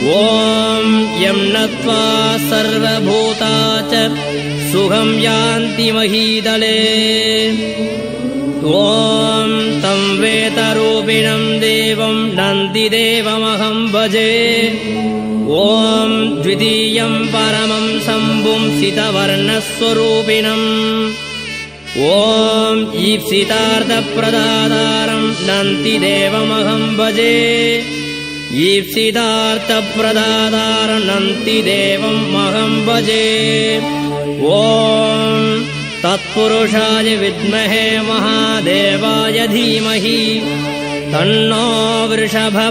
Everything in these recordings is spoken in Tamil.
ॐ यं नत्वा सर्वभूता च सुखं यान्ति महीदले। ॐ तं वेतरूपिणं देवं नन्दिदेवमहं भजे। ॐ द्वितीयं परमं शम्भुं सितवर्णस्वरूपिणम्। ॐ ईप्सितार्थप्रदातारं नन्तिदेवमहं भजे ईप्सितार्थप्रदातारं नन्तिदेवम् अहं भजे। ॐ तत्पुरुषाय विद्महे महादेवाय धीमहि। तन्नो वृषभः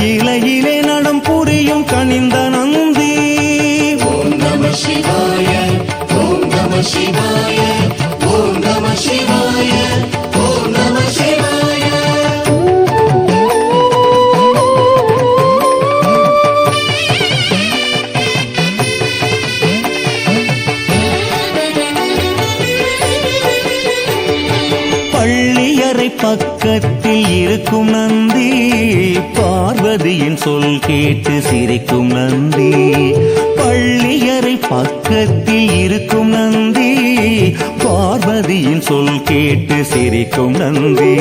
கையிலையிலே நடம் புரியும் கனிந்த நந்தி. ஓம் நம சிவாய ஓம் நம சிவாய ஓம் நம சிவாய ஓம் நம சிவாய. பள்ளியறை பக்கத்தில் இருக்கும் நந்தி பார்வதியின் சொல் கேட்டு சிரிக்கும் நந்தி. பள்ளியறை பக்கத்தில் இருக்கும் நந்தி. பார்வதியின் சொல் கேட்டு சிரிக்கும் நந்தி.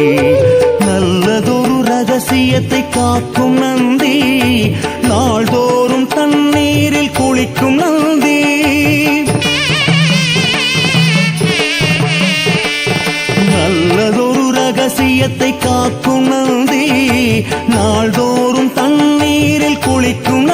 நல்லதொரு ரகசியத்தை காக்கும் நந்தி. நாள்தோறும் தண்ணீரில் குளிக்கும் நந்தி. நல்லதொரு ரகசியத்தை காக்கும் நந்தி. நாள்தோறும் குளிக்கும்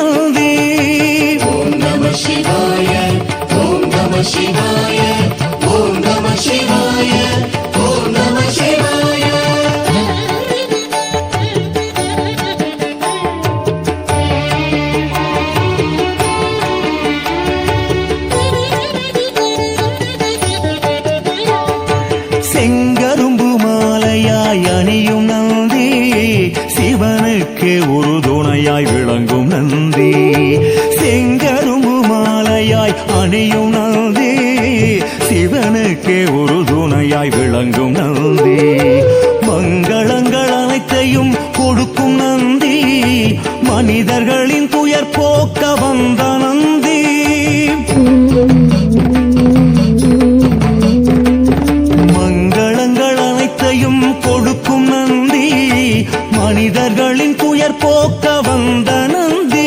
சிவனுக்கு உறுதுணையாய் விளங்கும் நந்தி. செங்கரும்பு மாலையாய் அணியும் நந்தி. சிவனுக்கே உறுதுணையாய் விளங்கும் நந்தி. மங்களங்கள் அனைத்தையும் கொடுக்கும் நந்தி. மனிதர்களின் துயர் போக்க வந்த நந்தி மனிதர்களின் துயர் போக்க வந்த நந்தி.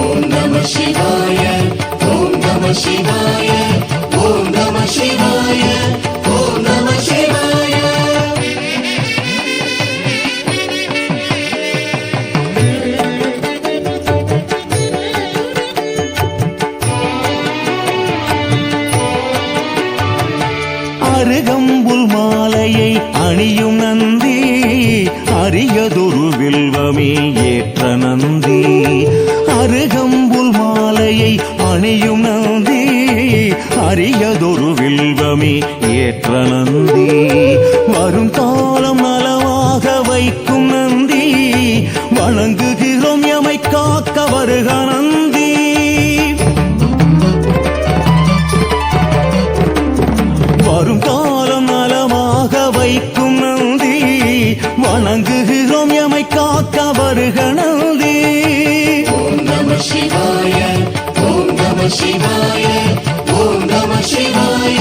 ஓம் நம சிவாய ஓம் நம சிவாய ஓம் நம சிவாய ஓம் நம சிவாய. அருகம்புல் மாலையை அணியும் நந்தி. அரியதொரு வில்வமே ஏற்ற நந்தி. அருகம்புல் மாலையை அணியும் நந்தி. அரியதொரு வில்வமே ஏற்ற நந்தி. வரும் காலம் நலமாக வைக்கும் நந்தி. வணங்குகிறோம் எமை காக்க வருகான வேண்டும் எமை காக்க வருகணந்தே ஓம் நம சிவாய ஓம் நம சிவாய ஓம் நம சிவாய.